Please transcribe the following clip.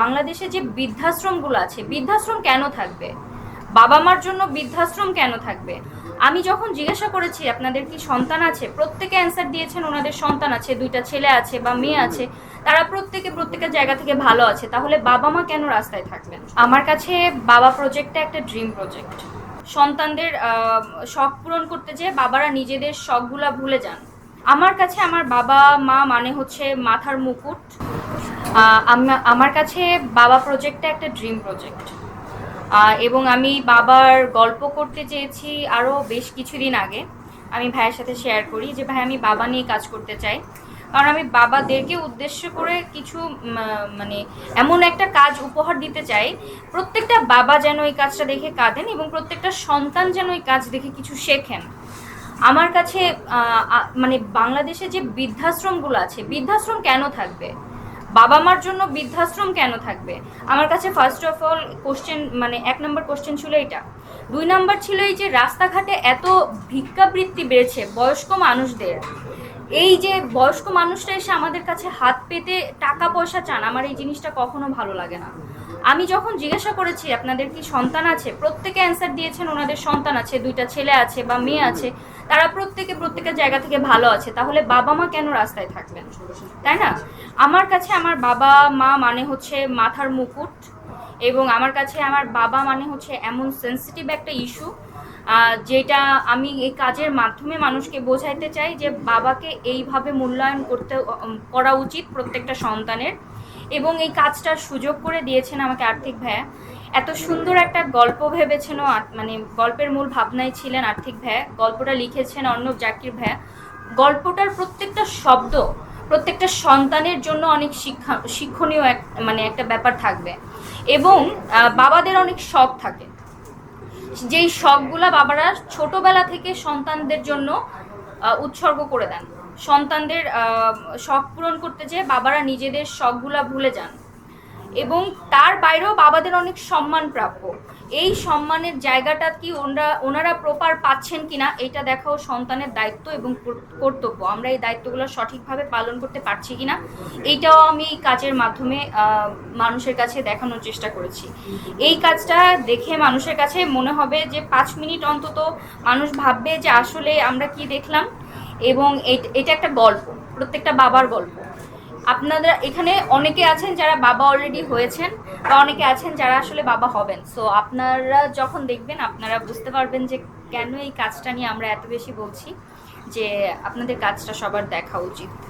বাংলাদেশে যে বৃদ্ধাশ্রমগুলো আছে, বৃদ্ধাশ্রম কেন থাকবে? বাবা মার জন্য বৃদ্ধাশ্রম কেন থাকবে? আমি যখন জিজ্ঞাসা করেছি, আপনাদের কি সন্তান আছে? প্রত্যেকে অ্যান্সার দিয়েছেন, ওনাদের সন্তান আছে, দুইটা ছেলে আছে বা মেয়ে আছে। তারা প্রত্যেকে প্রত্যেকের জায়গা থেকে ভালো আছে। তাহলে বাবা মা কেন রাস্তায় থাকবেন আমার কাছে বাবা প্রজেক্টটা একটা ড্রিম প্রজেক্ট সন্তানদের শখ পূরণ করতে যেয়ে বাবারা নিজেদের শখগুলা ভুলে যান। আমার কাছে আমার বাবা মা মানে হচ্ছে মাথার মুকুট। আমার কাছে বাবা প্রজেক্টটা একটা ড্রিম প্রজেক্ট এবং আমি বাবার গল্প করতে চেয়েছি আরও বেশ কিছুদিন আগে। আমি ভাইয়ের সাথে শেয়ার করি যে, ভাই, আমি বাবা নিয়ে কাজ করতে চাই। কারণ আমি বাবাদেরকে উদ্দেশ্য করে কিছু মানে এমন একটা কাজ উপহার দিতে চাই। প্রত্যেকটা বাবা যেন এই কাজটা দেখে কাঁদেন এবং প্রত্যেকটা সন্তান যেন এই কাজ দেখে কিছু শেখেন। আমার কাছে মানে বাংলাদেশে যে বৃদ্ধাশ্রমগুলো আছে, বৃদ্ধাশ্রম কেন থাকবে? বাবা মার জন্য বৃদ্ধাশ্রম কেন থাকবে? আমার কাছে ফার্স্ট অফ অল কোশ্চেন মানে এক নম্বর কোশ্চেন ছিল এটা দুই নম্বর ছিল এই যে রাস্তাঘাটে এত ভিক্ষাবৃত্তি বেড়েছে বয়স্ক মানুষদের। এই যে বয়স্ক মানুষরা এসে আমাদের কাছে হাত পেতে টাকা পয়সা চান, আমার এই জিনিসটা কখনো ভালো লাগে না। আমি যখন জিজ্ঞাসা করেছি, আপনাদের কি সন্তান আছে? প্রত্যেকে অ্যান্সার দিয়েছেন, ওনাদের সন্তান আছে, দুইটা ছেলে আছে বা মেয়ে আছে। তারা প্রত্যেকে প্রত্যেকের জায়গা থেকে ভালো আছে, তাহলে বাবা মা কেন রাস্তায় থাকবেন? তাই না? আমার কাছে আমার বাবা মা মানে হচ্ছে মাথার মুকুট, এবং আমার কাছে আমার বাবা মানে হচ্ছে এমন সেন্সিটিভ একটা ইস্যু যেটা আমি এই কাজের মাধ্যমে মানুষকে বোঝাইতে চাই যে বাবাকে এইভাবে মূল্যায়ন করতে করা উচিত প্রত্যেকটা সন্তানের। এবং এই কাজটার সুযোগ করে দিয়েছেন আমাকে আর্থিক ভাইয়া। এত সুন্দর একটা গল্প ভেবেছেন মানে গল্পের মূল ভাবনায় ছিলেন আর্থিক ভাইয়া। গল্পটা লিখেছেন অর্ণব জাকির ভাইয়া। গল্পটার প্রত্যেকটা শব্দ, প্রত্যেকটা সন্তানের জন্য অনেক শিক্ষা, শিক্ষণীয় এক মানে একটা ব্যাপার থাকবে। এবং বাবাদের অনেক শখ থাকে। যেই শখগুলা বাবারা ছোটবেলা থেকে সন্তানদের জন্য উৎসর্গ করে দেন। সন্তানদের শখ পূরণ করতে যেয়ে বাবারা নিজেদের শখগুলা ভুলে যান। এবং তার বাইরেও বাবাদের অনেক সম্মান প্রাপ্য। এই সম্মানের জায়গাটা কি ওনারা ওনারা প্রপার পাচ্ছেন কিনা, এটা দেখাও সন্তানের দায়িত্ব এবং কর্তব্য। আমরা এই দায়িত্বগুলো সঠিকভাবে পালন করতে পারছি কিনা এইটাও আমি এই কাজের মাধ্যমে মানুষের কাছে দেখানোর চেষ্টা করেছি। এই কাজটা দেখে মানুষের কাছে মনে হবে যে, পাঁচ মিনিট অন্তত মানুষ ভাববে যে, আসলে আমরা কি দেখলাম? এবং এট- একটা গল্প, প্রত্যেকটা বাবার গল্প। আপনারা এখানে অনেকে আছেন যারা বাবা অলরেডি হয়েছেন বা অনেকে আছেন যারা আসলে বাবা হবেন। সো আপনারা যখন দেখবেন, আপনারা বুঝতে পারবেন যে কেন এই কাজটা নিয়ে আমরা এত বেশি বলছি, যে আপনাদের কাজটা সবার দেখা উচিত।